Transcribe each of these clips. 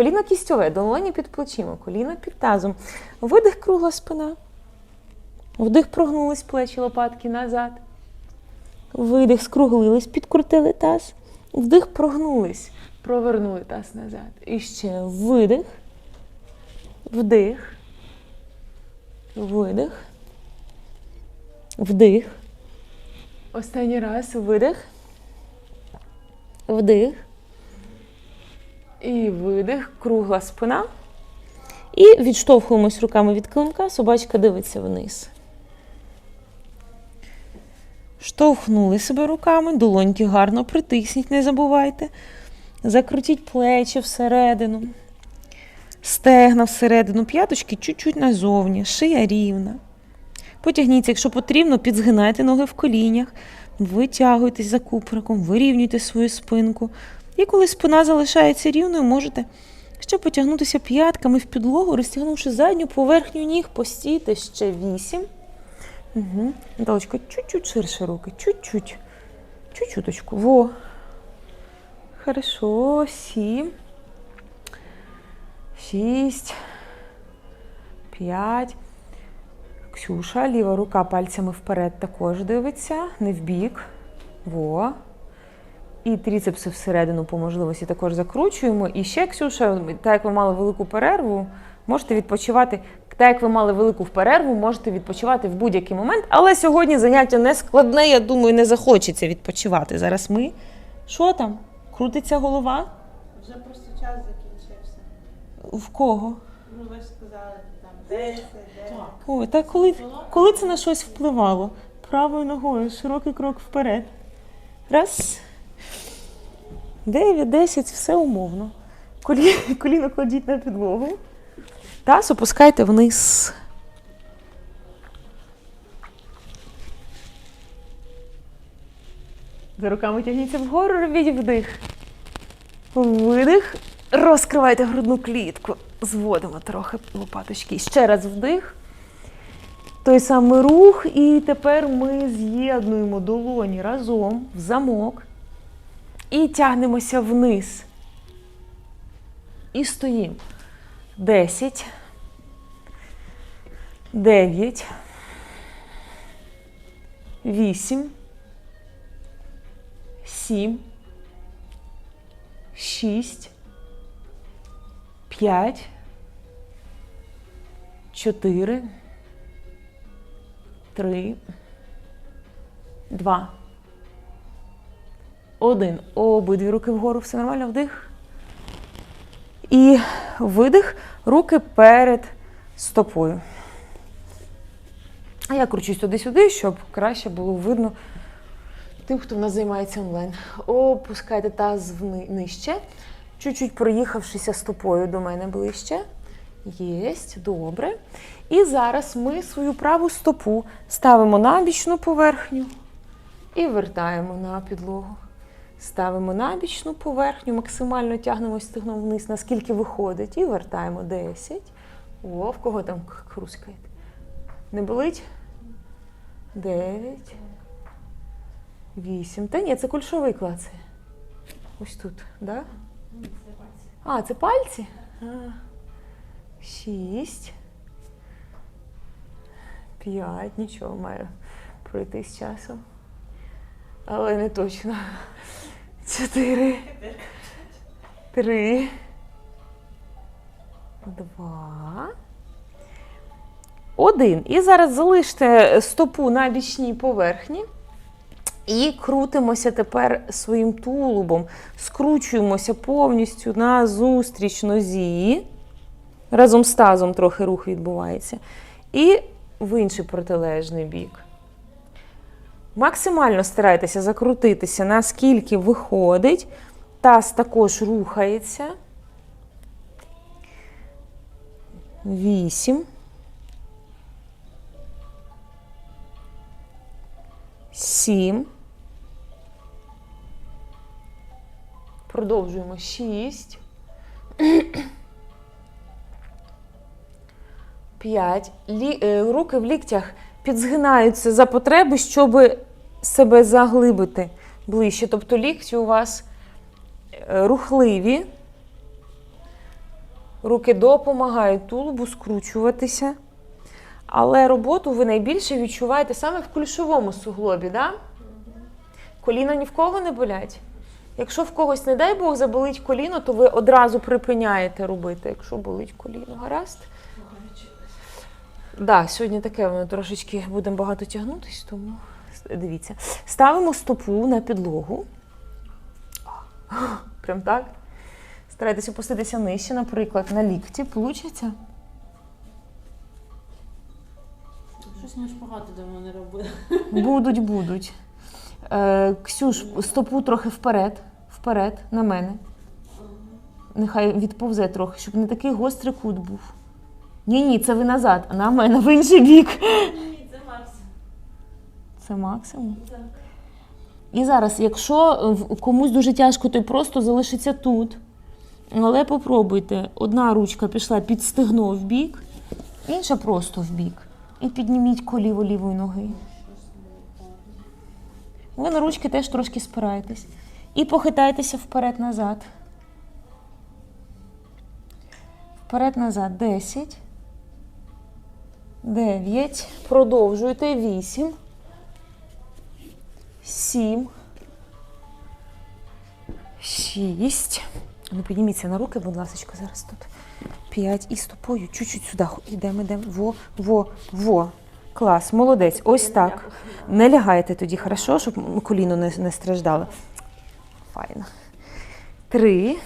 Коліно кістьове, долоні під плечима, коліно під тазом. Видих, кругла спина. Вдих, прогнулись плечі, лопатки назад. Видих, скруглились, підкрутили таз. Вдих, прогнулись, провернули таз назад. І ще видих, вдих, видих, вдих. Останній раз видих, вдих. І видих, кругла спина. І відштовхуємось руками від килимка, собачка дивиться вниз. Штовхнули себе руками, долоньки гарно притисніть, не забувайте. Закрутіть плечі всередину, стегна всередину, п'яточки чуть-чуть назовні, шия рівна. Потягніться, якщо потрібно, підзгинайте ноги в колінях, витягуйтесь за куприком, вирівнюйте свою спинку. І коли спина залишається рівною, можете ще потягнутися п'ятками в підлогу, розтягнувши задню поверхню ніг, постійте ще вісім. Угу. Наталочка, чуть-чуть ширше руки, чуть-чуть. Чуть-чуточку. Во. Хорошо. Сім. Шість. П'ять. Ксюша, ліва рука пальцями вперед також дивиться, не в бік. Во. І тріцепси всередину по можливості також закручуємо. І ще, Ксюша, так як ви мали велику перерву, можете відпочивати. Так як ви мали велику перерву, можете відпочивати в будь-який момент. Але сьогодні заняття не складне, я думаю, не захочеться відпочивати. Зараз ми. Що там? Крутиться голова? Вже просто час закінчився. В кого? Ну, ви ж сказали, там 10, 9. Ой, та коли, коли це на щось впливало? Правою ногою, широкий крок вперед. Раз. Дев'ять, десять, все умовно. Колі, коліно кладіть на підлогу. Таз опускайте вниз. За руками тягніться вгору, робіть вдих. Видих. Розкривайте грудну клітку. Зводимо трохи лопаточки. Ще раз вдих. Той самий рух, і тепер ми з'єднуємо долоні разом в замок і тягнемося вниз. І стоїмо. Десять. Дев'ять. Вісім. Сім. Шість. П'ять. Чотири. Три. Два. Один. Обидві руки вгору. Все нормально. Вдих. І видих. Руки перед стопою. А я кручусь туди-сюди, щоб краще було видно тим, хто в нас займається онлайн. Опускайте таз нижче. Чуть-чуть проїхавшися стопою до мене ближче. Єсть, добре. І зараз ми свою праву стопу ставимо на бічну поверхню і вертаємо на підлогу. Ставимо на бічну поверхню, максимально тягнемо стегном вниз, наскільки виходить, і вертаємо 10. О, в кого там хрускаєте? Не болить? 9. 8. Та ні, це кульшовий клацає. Ось тут, так? Да? А, це пальці? Шість. П'ять. Нічого маю пройти з часом. Але не точно. Чотири. Три. Два. Один. І зараз залиште стопу на бічній поверхні. І крутимося тепер своїм тулубом, скручуємося повністю на зустріч нозі. Разом з тазом трохи рух відбувається. І в інший протилежний бік. Максимально старайтеся закрутитися, наскільки виходить. Таз також рухається. Вісім. Сім. Продовжуємо. Шість. П'ять. Е, Руки в ліктях підзгинаються за потреби, щоб себе заглибити ближче. Тобто лікті у вас е, рухливі. Руки допомагають тулубу скручуватися. Але роботу ви найбільше відчуваєте саме в кульшовому суглобі, да? Коліна ні в кого не болять. Якщо в когось, не дай Бог, заболить коліно, то ви одразу припиняєте робити, якщо болить коліно. Гаразд? Да, сьогодні таке воно трошечки будемо багато тягнутись, тому дивіться. Ставимо стопу на підлогу. Прям так. Старайтеся опуститися нижче, наприклад, на лікті. Получиться? Щось ми шпагати давно не робили. Будуть, будуть. Е, Ксюш, стопу трохи вперед, вперед, на мене. Нехай відповзе трохи, щоб не такий гострий кут був. Ні, ні, це ви назад, а на мене в інший бік. Ні, це Марс. Це максимум. І зараз, якщо комусь дуже тяжко, то просто залишиться тут. Але попробуйте. Одна ручка пішла під стегно в бік, інша просто в бік. І підніміть коліво лівої ноги. Ви на ручки теж трошки спираєтесь. І похитайтеся вперед-назад. Вперед-назад. 10. 9. Продовжуйте. 8. Сім. Шість. Ну, підніміться на руки, будь ласка, зараз тут. П'ять. І стопою чуть-чуть сюди. Йдемо, йдемо. Во, во, во. Клас, молодець. Ось так. Не лягайте тоді, хорошо, щоб коліно не, не страждало. Файно. Три.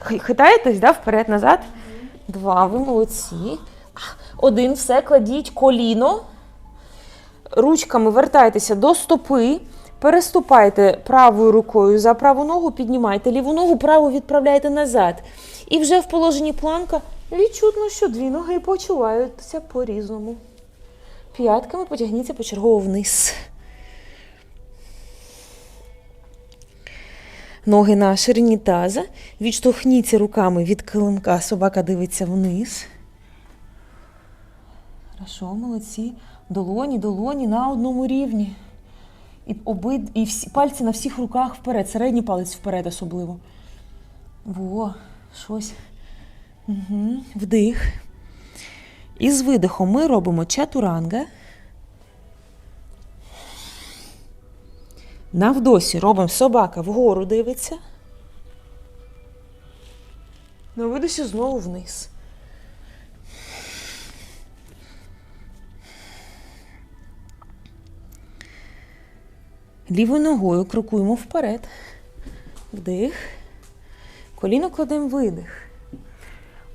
Хитаєтесь, да, вперед, назад. Два. Ви молодці. Один, все, кладіть коліно ручками вертайтеся до стопи, переступайте правою рукою за праву ногу, піднімайте ліву ногу, праву відправляєте назад. І вже в положенні планка відчутно, що дві ноги почуваються по-різному. П'ятками потягніться почергово вниз. Ноги на ширині таза. Відштовхніться руками від килимка. Собака дивиться вниз. Хорошо, молодці. Долоні, долоні на одному рівні. І, обид... і всі пальці на всіх руках вперед, середній палець вперед особливо. Во, щось. Угу. Вдих. І з видихом ми робимо чатуранга. На вдосі робимо собака вгору дивиться. На видосі знову вниз. Лівою ногою крокуємо вперед. Вдих. Коліно кладемо видих.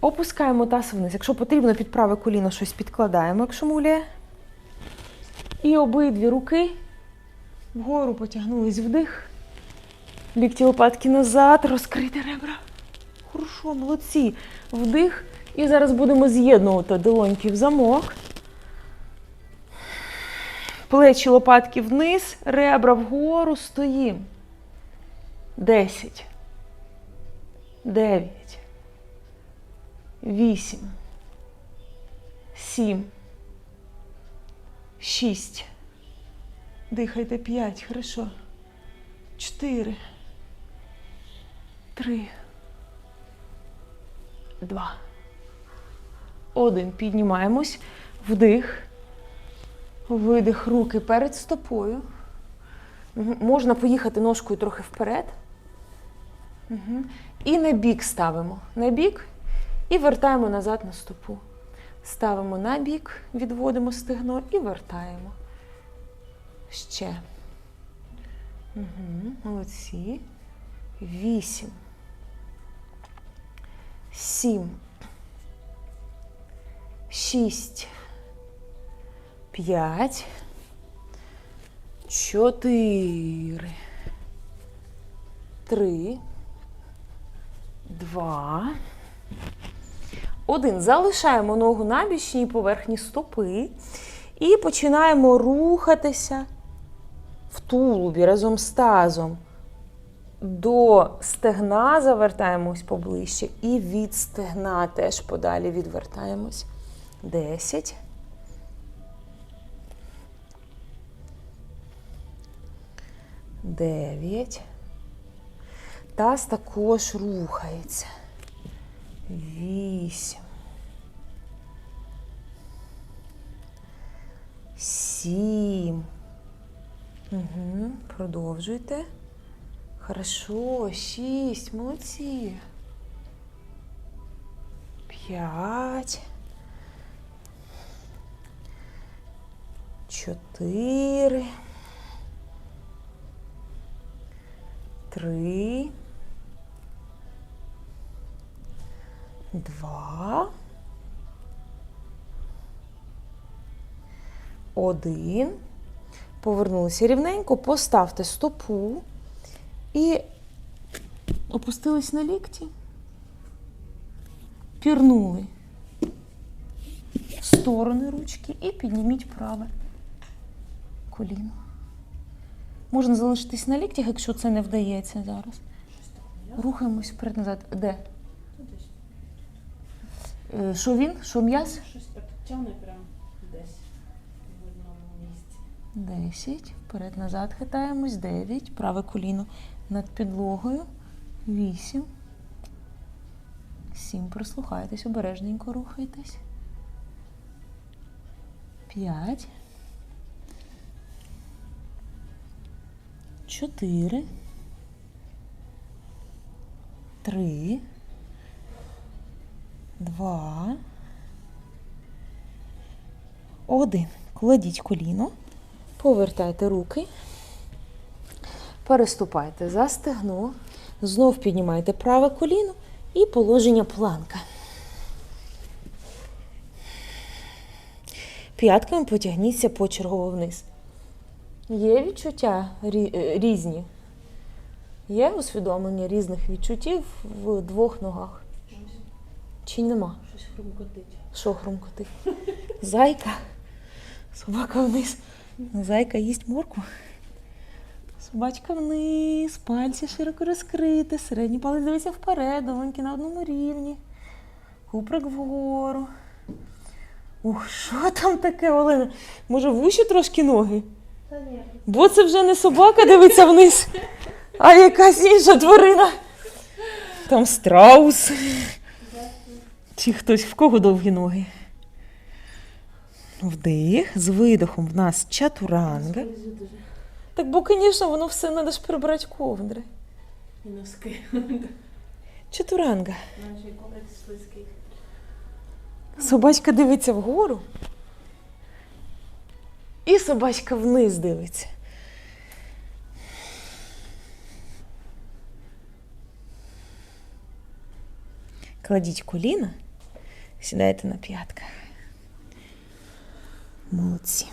Опускаємо таз вниз. Якщо потрібно, під праве коліно щось підкладаємо, якщо муляє. І обидві руки вгору потягнулись вдих. Лікті лопатки назад, розкрити ребра. Хорошо, молодці. Вдих. І зараз будемо з'єднувати долоньки в замок. Плечі лопатки вниз, ребра вгору, стоїмо. Десять. Дев'ять. Вісім. Сім. Шість. Дихайте п'ять. Хорошо. Чотири. Три. Два. Один. Піднімаємось. Вдих. Видих руки перед стопою. Можна поїхати ножкою трохи вперед. Мгм. І на бік ставимо. На бік і вертаємо назад на стопу. Ставимо на бік, відводимо стегно і вертаємо. Ще. Угу. Молодці. Вісім. Сім. Шість. П'ять. Чотири. Три. Два. Один. Залишаємо ногу на бічній поверхні стопи і починаємо рухатися в тулубі разом з тазом. До стегна завертаємось поближче і від стегна теж подалі відвертаємось. Десять. Дев'ять. Таз також рухається. Вісім. Вісім. Сім. Угу. Продовжуйте. Хорошо. Шість. Молодці. П'ять. Чотири. Три. Два. Один. Повернулися рівненько, поставте стопу і опустились на лікті. Пірнули в сторони ручки і підніміть праве коліно. Можна залишитись на ліктях, якщо це не вдається зараз. Рухаємось вперед-назад. Де? Тут. Е, Що він? Що м'яз? Щось так тягне прям десь в одному місці. 10. Вперед-назад хитаємось. 9. Праве коліно над підлогою. 8. 7. Прислухайтесь, обережненько рухайтесь. 5. 4. 3. 2. 1. Кладіть коліно. Повертайте руки, переступайте за стегно, знов піднімайте праве коліно і положення планка. П'ятками потягніться почергово вниз. Є відчуття е, різні? Є усвідомлення різних відчуттів в двох ногах? Чи нема? щось хрумкотить. Що хрумкотить? Зайка. Собака вниз. Зайка їсть моркву. Собачка вниз, пальці широко розкриті, середній палець дивиться вперед, долоньки на одному рівні. Куприк вгору. Ух, що там таке, Олена? Може, вущі трошки ноги? Бо це вже не собака дивиться вниз, а якась інша тварина. Там страус. Чи хтось в кого довгі ноги? Вдих. З видохом в нас чатуранга. Так, бо, звісно, воно все треба ж прибрати ковдри. І носки. Чатуранга. Собачка дивиться вгору. І собачка вниз дивиться. Кладіть коліна, сідайте на п'ятках. Молодці.